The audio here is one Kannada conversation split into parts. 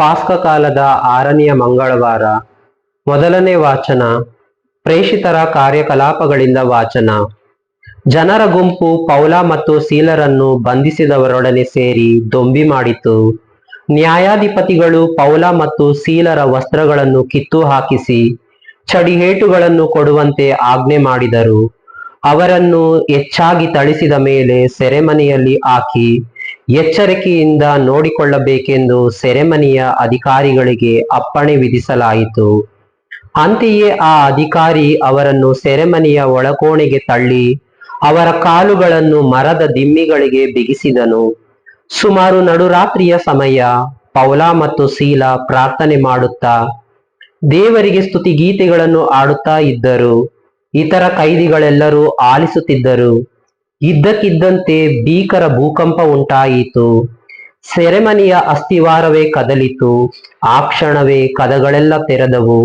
ಪಾಸ್ಕ ಕಾಲದ ಆರನೆಯ ಮಂಗಳವಾರ, ಮೊದಲನೇ ವಾಚನ, ಪ್ರೇಷಿತರ ಕಾರ್ಯಕಲಾಪಗಳಿಂದ ವಾಚನ. ಜನರ ಗುಂಪು ಪೌಲ ಮತ್ತು ಸೀಲರನ್ನು ಬಂಧಿಸಿದವರೊಡನೆ ಸೇರಿ ದೊಂಬಿ ಮಾಡಿತು. ನ್ಯಾಯಾಧಿಪತಿಗಳು ಪೌಲ ಮತ್ತು ಸೀಲರ ವಸ್ತ್ರಗಳನ್ನು ಕಿತ್ತು ಹಾಕಿಸಿ ಚಡಿಹೇಟುಗಳನ್ನು ಕೊಡುವಂತೆ ಆಜ್ಞೆ ಮಾಡಿದರು. ಅವರನ್ನು ಹೆಚ್ಚಾಗಿ ಥಳಿಸಿದ ಮೇಲೆ ಸೆರೆಮನೆಯಲ್ಲಿ ಹಾಕಿ ಎಚ್ಚರಿಕೆಯಿಂದ ನೋಡಿಕೊಳ್ಳಬೇಕೆಂದು ಸೆರೆಮನಿಯ ಅಧಿಕಾರಿಗಳಿಗೆ ಅಪ್ಪಣೆ ವಿಧಿಸಲಾಯಿತು. ಅಂತೆಯೇ ಆ ಅಧಿಕಾರಿ ಅವರನ್ನು ಸೆರೆಮನೆಯ ಒಳಕೋಣೆಗೆ ತಳ್ಳಿ, ಅವರ ಕಾಲುಗಳನ್ನು ಮರದ ದಿಮ್ಮಿಗಳಿಗೆ ಬಿಗಿಸಿದನು. ಸುಮಾರು ನಡುರಾತ್ರಿಯ ಸಮಯ ಪೌಲ ಮತ್ತು ಸೀಲ ಪ್ರಾರ್ಥನೆ ಮಾಡುತ್ತಾ, ದೇವರಿಗೆ ಸ್ತುತಿ ಗೀತೆಗಳನ್ನು ಆಡುತ್ತಾ ಇದ್ದರು. ಇತರ ಕೈದಿಗಳೆಲ್ಲರೂ ಆಲಿಸುತ್ತಿದ್ದರು. ಇದ್ದಕ್ಕಿದ್ದಂತೆ ಭೀಕರ ಭೂಕಂಪ ಉಂಟಾಯಿತು. ಸೆರೆಮನೆಯ ಅಸ್ಥಿವಾರವೇ ಕದಲಿತು. ಆ ಕ್ಷಣವೇ ಕದಗಳೆಲ್ಲ ತೆರೆದವು.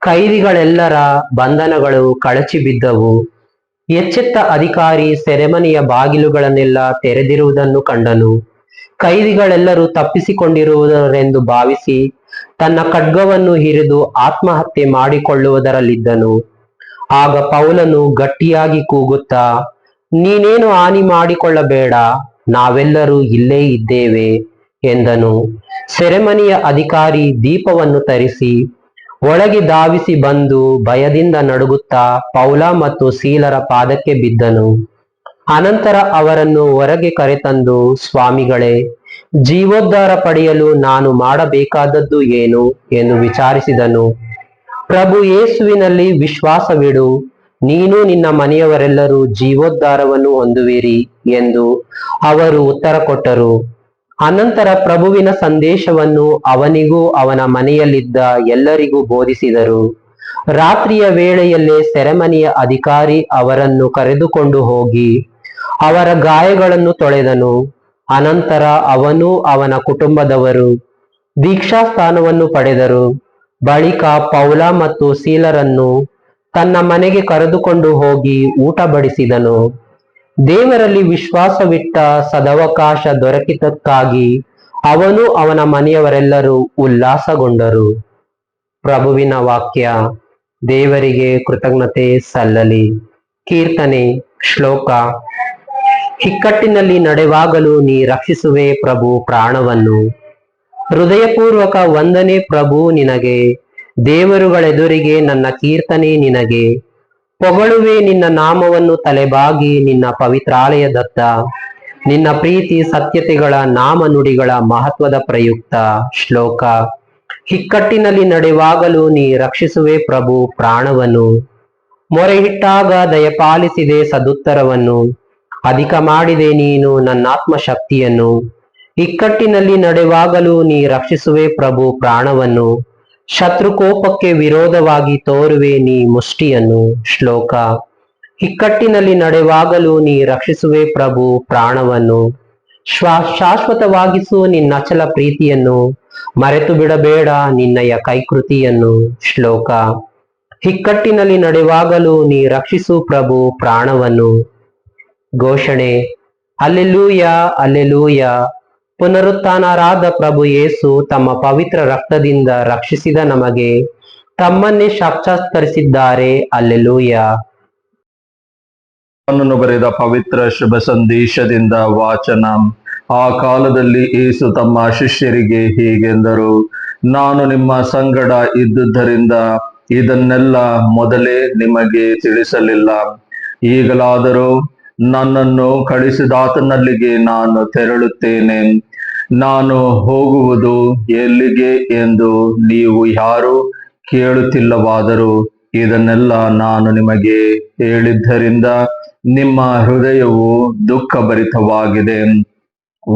ಕೈದಿಗಳೆಲ್ಲರ ಬಂಧನಗಳು ಕಳಚಿ ಬಿದ್ದವು. ಎಚ್ಚೆತ್ತ ಅಧಿಕಾರಿ ಸೆರೆಮನೆಯ ಬಾಗಿಲುಗಳನ್ನೆಲ್ಲ ತೆರೆದಿರುವುದನ್ನು ಕಂಡನು. ಕೈದಿಗಳೆಲ್ಲರೂ ತಪ್ಪಿಸಿಕೊಂಡಿರುವುದರೆಂದು ಭಾವಿಸಿ ತನ್ನ ಖಡ್ಗವನ್ನು ಹಿರಿದು ಆತ್ಮಹತ್ಯೆ ಮಾಡಿಕೊಳ್ಳುವುದರಲ್ಲಿದ್ದನು. ಆಗ ಪೌಲನು ಗಟ್ಟಿಯಾಗಿ ಕೂಗುತ್ತಾ ನೀನೇನು ಹಾನಿ ಮಾಡಿಕೊಳ್ಳಬೇಡ, ನಾವೆಲ್ಲರೂ ಇಲ್ಲೇ ಇದ್ದೇವೆ ಎಂದನು. ಸೆರೆಮನಿಯ ಅಧಿಕಾರಿ ದೀಪವನ್ನು ತರಿಸಿ ಒಳಗೆ ಧಾವಿಸಿ ಬಂದು ಭಯದಿಂದ ನಡುಗುತ್ತಾ ಪೌಲ ಮತ್ತು ಸೀಲರ ಪಾದಕ್ಕೆ ಬಿದ್ದನು. ಅನಂತರ ಅವರನ್ನು ಹೊರಗೆ ಕರೆತಂದು, ಸ್ವಾಮಿಗಳೇ, ಜೀವೋದ್ಧಾರ ಪಡೆಯಲು ನಾನು ಮಾಡಬೇಕಾದದ್ದು ಏನು ಎಂದು ವಿಚಾರಿಸಿದನು. ಪ್ರಭು ಯೇಸುವಿನಲ್ಲಿ ವಿಶ್ವಾಸವಿಡು ನೀನು ನಿನ್ನ ಮನೆಯವರೆಲ್ಲರೂ ಜೀವೋದ್ಧಾರವನ್ನು ಹೊಂದುವಿರಿ ಎಂದು ಅವರು ಉತ್ತರ ಕೊಟ್ಟರು. ಅನಂತರ ಪ್ರಭುವಿನ ಸಂದೇಶವನ್ನು ಅವನಿಗೂ ಅವನ ಮನೆಯಲ್ಲಿದ್ದ ಎಲ್ಲರಿಗೂ ಬೋಧಿಸಿದರು. ರಾತ್ರಿಯ ವೇಳೆಯಲ್ಲೇ ಸೆರೆಮನೆಯ ಅಧಿಕಾರಿ ಅವರನ್ನು ಕರೆದುಕೊಂಡು ಹೋಗಿ ಅವರ ಗಾಯಗಳನ್ನು ತೊಳೆದನು. ಅನಂತರ ಅವನು ಅವನ ಕುಟುಂಬದವರು ದೀಕ್ಷಾ ಸ್ಥಾನವನ್ನು ಪಡೆದರು. ಬಳಿಕ ಪೌಲ ಮತ್ತು ಸೀಲರನ್ನು ತನ್ನ ಮನೆಗೆ ಕರೆದುಕೊಂಡು ಹೋಗಿ ಊಟ ಬಡಿಸಿದನು. ದೇವರಲ್ಲಿ ವಿಶ್ವಾಸವಿಟ್ಟ ಸದವಕಾಶ ದೊರಕಿತಕ್ಕಾಗಿ ಅವನು ಅವನ ಮನೆಯವರೆಲ್ಲರೂ ಉಲ್ಲಾಸಗೊಂಡರು. ಪ್ರಭುವಿನ ವಾಕ್ಯ, ದೇವರಿಗೆ ಕೃತಜ್ಞತೆ ಸಲ್ಲಲಿ. ಕೀರ್ತನೆ, ಶ್ಲೋಕ. ಇಕ್ಕಟ್ಟಿನಲ್ಲಿ ನಡೆವಾಗಲು ನೀ ರಕ್ಷಿಸುವೆ ಪ್ರಭು ಪ್ರಾಣವನ್ನು. ಹೃದಯಪೂರ್ವಕ ವಂದನೆ ಪ್ರಭು ನಿನಗೆ. ದೇವರುಗಳೆದುರಿಗೆ ನನ್ನ ಕೀರ್ತನೆ ನಿನಗೆ. ಪೊಗಳುವೆ ನಿನ್ನ ನಾಮವನ್ನು ತಲೆಬಾಗಿ ನಿನ್ನ ಪವಿತ್ರಾಲಯದತ್ತ. ನಿನ್ನ ಪ್ರೀತಿ ಸತ್ಯತೆಗಳ ನಾಮ ನುಡಿಗಳ ಮಹತ್ವದ ಪ್ರಯುಕ್ತ ಶ್ಲೋಕ. ಹಿಕ್ಕಟ್ಟಿನಲ್ಲಿ ನಡೆವಾಗಲೂ ನೀ ರಕ್ಷಿಸುವೆ ಪ್ರಭು ಪ್ರಾಣವನ್ನು. ಮೊರೆಹಿಟ್ಟಾಗ ದಯಪಾಲಿಸಿದೆ ಸದುತ್ತರವನ್ನು. ಅಧಿಕ ಮಾಡಿದೆ ನೀನು ನನ್ನಾತ್ಮ ಶಕ್ತಿಯನ್ನು ಇಕ್ಕಟ್ಟಿನಲ್ಲಿ ನಡೆವಾಗಲೂ ನೀ ರಕ್ಷಿಸುವೆ ಪ್ರಭು ಪ್ರಾಣವನ್ನು. ಶತ್ರುಕೋಪಕ್ಕೆ ವಿರೋಧವಾಗಿ ತೋರುವೆ ನೀ ಮುಷ್ಟಿಯನ್ನು. ಶ್ಲೋಕ. ಇಕ್ಕಟ್ಟಿನಲ್ಲಿ ನಡೆವಾಗಲೂ ನೀ ರಕ್ಷಿಸುವೆ ಪ್ರಭು ಪ್ರಾಣವನ್ನು. ಶ್ವಾ, ಶಾಶ್ವತವಾಗಿಸು ನಿನ್ನ ಅಚಲ ಪ್ರೀತಿಯನ್ನು. ಮರೆತು ಬಿಡಬೇಡ ನಿನ್ನಯ ಕೈಕೃತಿಯನ್ನು. ಶ್ಲೋಕ. ಇಕ್ಕಟ್ಟಿನಲ್ಲಿ ನಡೆವಾಗಲೂ ನೀ ರಕ್ಷಿಸು ಪ್ರಭು ಪ್ರಾಣವನ್ನು. ಘೋಷಣೆ. Alleluia alleluia. ಪುನರುತ್ಥಾನರಾದ ಪ್ರಭು ಯೇಸು ತಮ್ಮ ಪವಿತ್ರ ರಕ್ತದಿಂದ ರಕ್ಷಿಸಿದ ನಮಗೆ. ತಮ್ಮನ್ನೇ ಸಾಕ್ಷಾತ್ಕರಿಸಿದ್ದಾರೆ. ಅಲ್ಲೆಲೂಯ. ಅವನನ್ನು ಬರೆದ ಪವಿತ್ರ ಶುಭ ಸಂದೇಶದಿಂದ ವಾಚನ. ಆ ಕಾಲದಲ್ಲಿ ಏಸು ತಮ್ಮ ಶಿಷ್ಯರಿಗೆ ಹೀಗೆಂದರು, ನಾನು ನಿಮ್ಮ ಸಂಗಡ ಇದ್ದುದರಿಂದ ಇದನ್ನೆಲ್ಲ ಮೊದಲೇ ನಿಮಗೆ ತಿಳಿಸಲಿಲ್ಲ. ಈಗಲಾದರೂ ನನ್ನನ್ನು ಕಳಿಸಿದಾತನಲ್ಲಿಗೆ ನಾನು ತೆರಳುತ್ತೇನೆ. ನಾನು ಹೋಗುವುದು ಎಲ್ಲಿಗೆ ಎಂದು ನೀವು ಯಾರು ಕೇಳುತ್ತಿಲ್ಲವಾದರೂ ಇದನ್ನೆಲ್ಲ ನಾನು ನಿಮಗೆ ಹೇಳಿದ್ದರಿಂದ ನಿಮ್ಮ ಹೃದಯವು ದುಃಖಭರಿತವಾಗಿದೆ.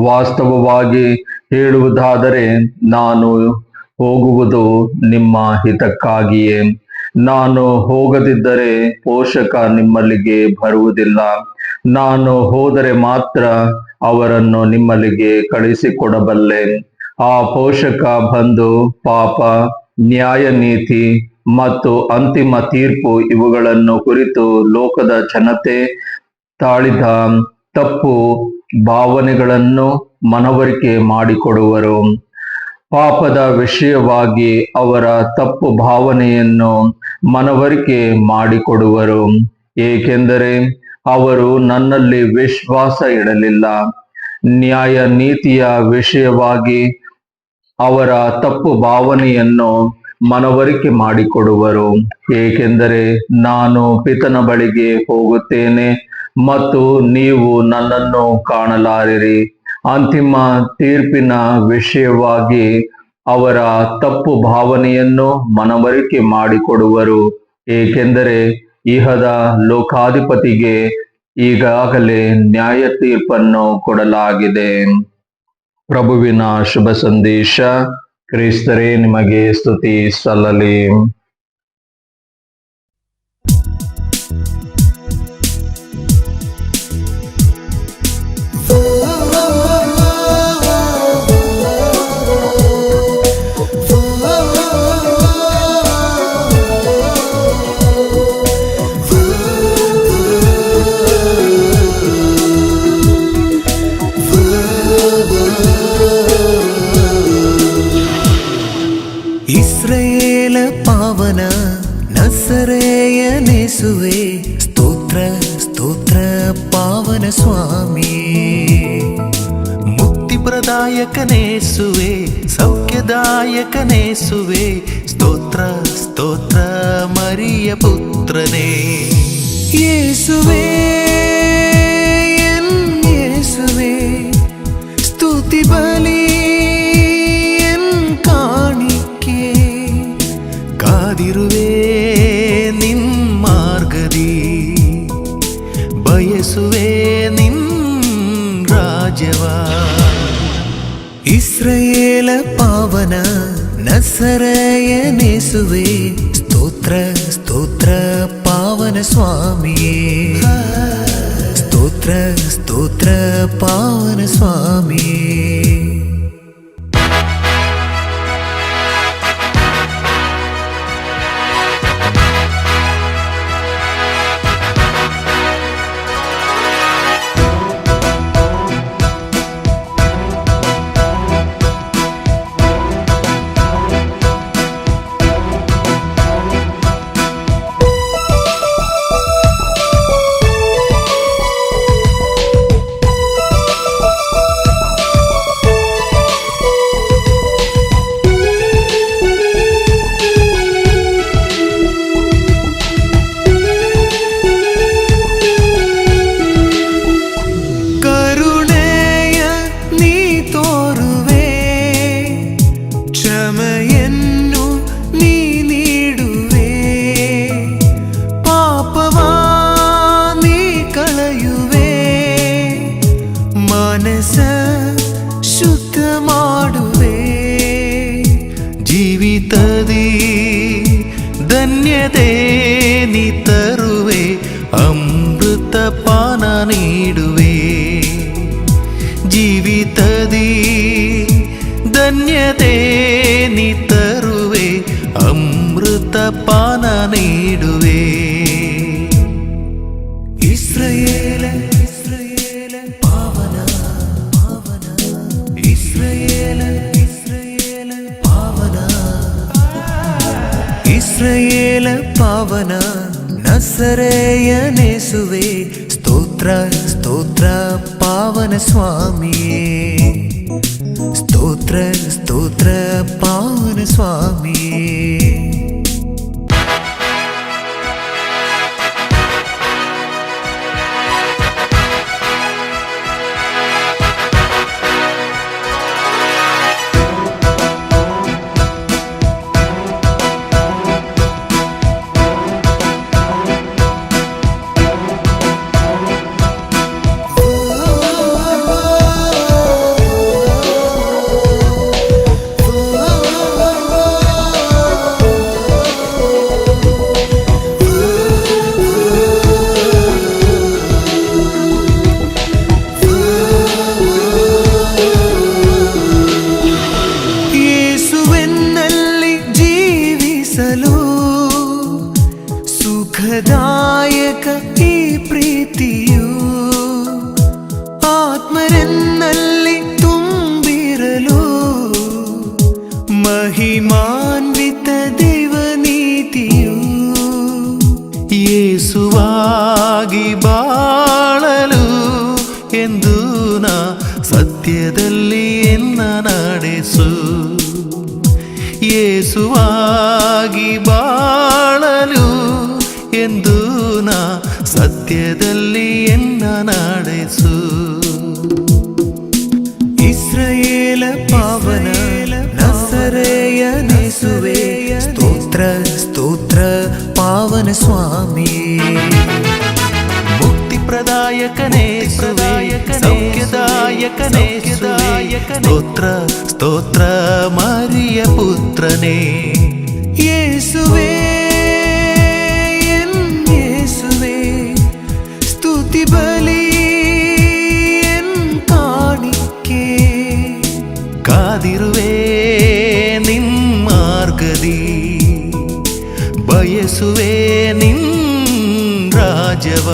ವಾಸ್ತವವಾಗಿ ಹೇಳುವುದಾದರೆ ನಾನು ಹೋಗುವುದು ನಿಮ್ಮ ಹಿತಕ್ಕಾಗಿಯೇ. ನಾನು ಹೋಗದಿದ್ದರೆ ಪೋಷಕ ನಿಮ್ಮಲ್ಲಿಗೆ ಬರುವುದಿಲ್ಲ. ನಾನು ಹೋದರೆ ಮಾತ್ರ ಅವರನ್ನು ನಿಮ್ಮಲ್ಲಿಗೆ ಕಳಿಸಿಕೊಡಬಲ್ಲೆ ಆ ಪೋಷಕ ಬಂದು ಪಾಪ ನ್ಯಾಯ ನೀತಿ ಮತ್ತು ಅಂತಿಮ ತೀರ್ಪು ಇವುಗಳನ್ನು ಕುರಿತು ಲೋಕದ ಜನತೆ ತಾಳಿದ ತಪ್ಪು ಭಾವನೆಗಳನ್ನು ಮನವರಿಕೆ ಮಾಡಿಕೊಡುವರು. ಪಾಪದ ವಿಷಯವಾಗಿ ಅವರ ತಪ್ಪು ಭಾವನೆಯನ್ನು ಮನವರಿಕೆ ಮಾಡಿಕೊಡುವರು. ಏಕೆಂದರೆ ಅವರು ನನ್ನಲ್ಲಿ ವಿಶ್ವಾಸ ಇಡಲಿಲ್ಲ. ನ್ಯಾಯ ನೀತಿಯ ವಿಷಯವಾಗಿ ಅವರ ತಪ್ಪು ಭಾವನೆಯನ್ನು ಮನವರಿಕೆ ಮಾಡಿಕೊಡುವರು. ಏಕೆಂದರೆ ನಾನು ಪಿತನ ಬಳಿಗೆ ಹೋಗುತ್ತೇನೆ ಮತ್ತು ನೀವು ನನ್ನನ್ನು ಕಾಣಲಾರಿರಿ. ಅಂತಿಮ ತೀರ್ಪಿನ ವಿಷಯವಾಗಿ ಅವರ ತಪ್ಪು ಭಾವನೆಯನ್ನು ಮನವರಿಕೆ ಮಾಡಿಕೊಡುವರು. ಏಕೆಂದರೆ ಇಹದ ಲೋಕಾಧಿಪತಿಗೆ ಈಗಾಗಲೇ ನ್ಯಾಯ ತೀರ್ಪನ್ನು ಕೊಡಲಾಗಿದೆ. ಪ್ರಭುವಿನ ಶುಭ ಸಂದೇಶ ಕ್ರಿಸ್ತರೇ ನಿಮಗೆ ಸ್ತುತಿ ಸಲ್ಲಲಿ. ಮುಕ್ತಿಪ್ರದಾಯಕನೇಸುವೆ ಸೌಖ್ಯದಾಯಕನೇಸುವೆ. ಸ್ತೋತ್ರ ಸ್ತೋತ್ರ ಮರಿಯ ಪುತ್ರನೇ. ಯೇಸುವೆ ಯೇಸುವೆ ಸ್ತುತಿ ಬಲಿ ಕಾಣಿಕೆ. ಕಾದಿರುವೆ ಇಸ್ರೇಲ ಪಾವನ ನಸರಯನೆಸುವೆ ಸ್ತೋತ್ರ ಸ್ತೋತ್ರ ಪಾವನ ಸ್ವಾಮಿಯೇ ಸ್ತೋತ್ರ ಸ್ತೋತ್ರ ಪಾವನ ಸ್ವಾಮಿಯೇ ಜೀವಿತದಿ ಧನ್ಯತೆ ನೀ ತರುವೆ ಅಮೃತ ಪಾನ ನೀಡುವೆ ಜೀವಿತದಿ ಧನ್ಯತೆ ನೀ ತರುವೆ ಅಮೃತ ಪಾನ ನೀಡುವೆ ಪಾವನ ನಸರೆಯನೆಸುವೆ ಸ್ತೋತ್ರ ಸ್ತೋತ್ರ ಪಾವನ ಸ್ವಾಮಿಯೇ ಸ್ತೋತ್ರ ಸ್ತೋತ್ರ ಪಾವನ ಸ್ವಾಮಿಯೇ ಸಲು ಸುಖದಾಯಕ ಈ ಪ್ರೀತಿಯು ಆತ್ಮರನ್ನಲ್ಲಿ ತುಂಬಿರಲು ಮಹಿಮಾನ್ವಿತ ದೇವನೀತಿಯು ಯೇಸುವಾಗಿ ಬಾಳಲು ಎಂದು ನಾ ಸತ್ಯದಲ್ಲಿ ಎನ್ನ ನಡೆಸು. ಯೇಸುವಾಗಿ ಬಾಳಲು ಎಂದು ನಾ ಸತ್ಯದಲ್ಲಿ ಎನ್ನ ನಡೆಸು. ಇಸ್ರೇಲ ಪಾವನ ನಸರೆಯ ನೆಸುವೆ ಸ್ತೋತ್ರ ಸ್ತೋತ್ರ ಪಾವನ ಸ್ವಾಮಿ. ಮುಕ್ತಿ ಪ್ರದಾಯಕನೇ ಸೌಖ್ಯದಾಯಕನೇ ಸ್ತೋತ್ರ ಸ್ತೋತ್ರ ಮರಿಯ ಪುತ್ರನೇ ಯೇಸುವೇ ಎನ್ ಯೇಸುವೇ ಸ್ತುತಿ ಬಲಿ ಎನ್ ಕಾಣಿಕೆ ಕಾದಿರುವೆ ನಿನ್ ಮಾರ್ಗದಿ ಬಯಸುವೆ ನಿನ್ ರಾಜವ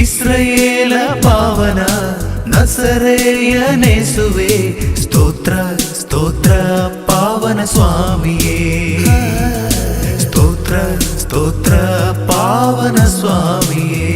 ಇಸ್ರಾಯೇಲ ಪಾವನ ಪಾವನ ಸ್ವಾಮಿಯೇ ಸ್ತೋತ್ರ ಸ್ತೋತ್ರ ಪಾವನ ಸ್ವಾಮಿಯೇ